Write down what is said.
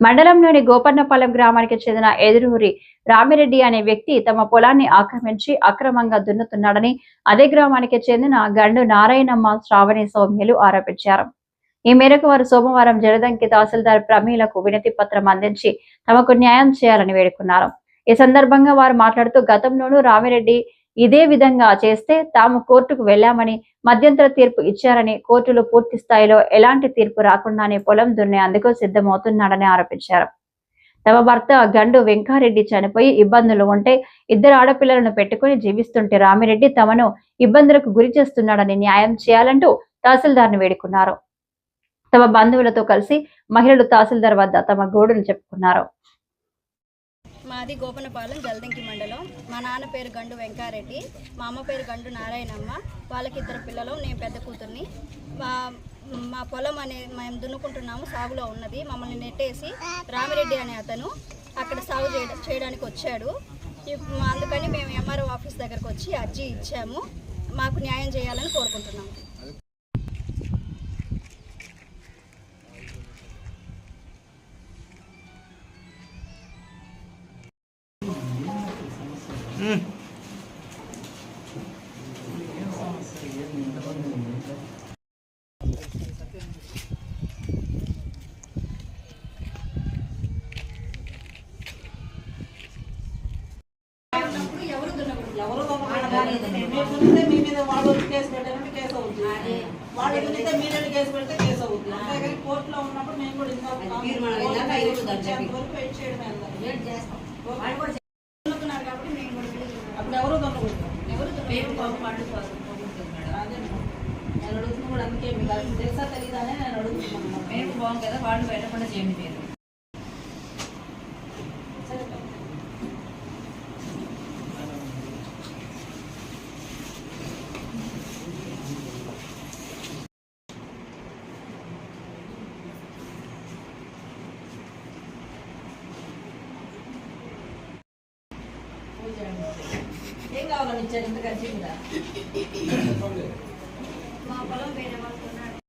మండలంలోని గోపన్నపాలెం గ్రామానికి చెందిన ఎదురూరి రామిరెడ్డి అనే వ్యక్తి తమ పొలాన్ని ఆక్రమించి అక్రమంగా దున్నుతున్నాడని అదే గ్రామానికి చెందిన గండు నారాయణమ్మ శ్రావణి సౌమ్యులు ఆరోపించారు. ఈ మేరకు వారు సోమవారం జలదంకి తహసీల్దార్ ప్రమీలకు వినతి పత్రం అందించి తమకు న్యాయం చేయాలని వేడుకున్నారు. ఈ సందర్భంగా వారు మాట్లాడుతూ గతంలోనూ రామిరెడ్డి ఇదే విధంగా చేస్తే తాము కోర్టుకు వెళ్ళామని మధ్యంతర తీర్పు ఇచ్చారని కోర్టులు పూర్తి స్థాయిలో ఎలాంటి తీర్పు రాకుండానే పొలం దున్నేందుకు సిద్ధమవుతున్నాడని ఆరోపించారు. తమ భర్త గండు వెంకారెడ్డి చనిపోయి ఇబ్బందులు ఉంటే ఇద్దరు ఆడపిల్లలను పెట్టుకుని జీవిస్తుంటే రామిరెడ్డి తమను ఇబ్బందులకు గురి చేస్తున్నాడని న్యాయం చేయాలంటూ తహసీల్దార్ను వేడుకున్నారు. తమ బంధువులతో కలిసి మహిళలు తహసీల్దార్ వద్ద తమ గోడును చెప్పుకున్నారు. మాది గోపనపాలెం జలదంకి మండలం. మా నాన్న పేరు గండు వెంకారెడ్డి. మా అమ్మ పేరు గండు నారాయణమ్మ. వాళ్ళకి ఇద్దరు పిల్లలు నేను పెద్ద కూతుర్ని. మా మా పొలం అనే మేము దున్నుకుంటున్నాము సాగులో ఉన్నది. మమ్మల్ని నెట్టేసి రామిరెడ్డి అనే అతను అక్కడ సాగు చేయడం చేయడానికి వచ్చాడు. అందుకని మేము ఎంఆర్ఓ ఆఫీస్ దగ్గరకు వచ్చి అర్జీ ఇచ్చాము. మాకు న్యాయం చేయాలని కోరుకుంటున్నాము. వాళ్ళు కేసు ఎదురైతే మీరు కేసు పెడితే కేసు అవుతుంది అంతేగాని కోర్టులో ఉన్నప్పుడు మేము కూడా ఇంకా అంతవరకు వెయిట్ చేయడమే ఎవరు దున్నుతున్నారు? అదే నేను అడుగుతున్నా కూడా అందుకే మీకు అది తెలుసా తెలీదానే నేను అడుగుతున్నాను. మేము బాగుంది కదా వాళ్ళు బయటపడ చేయండి మీరు సరే. ఏం కావాలని ఇచ్చారు ఇంత ఖర్చు మా పొలం వేరే వాళ్ళకి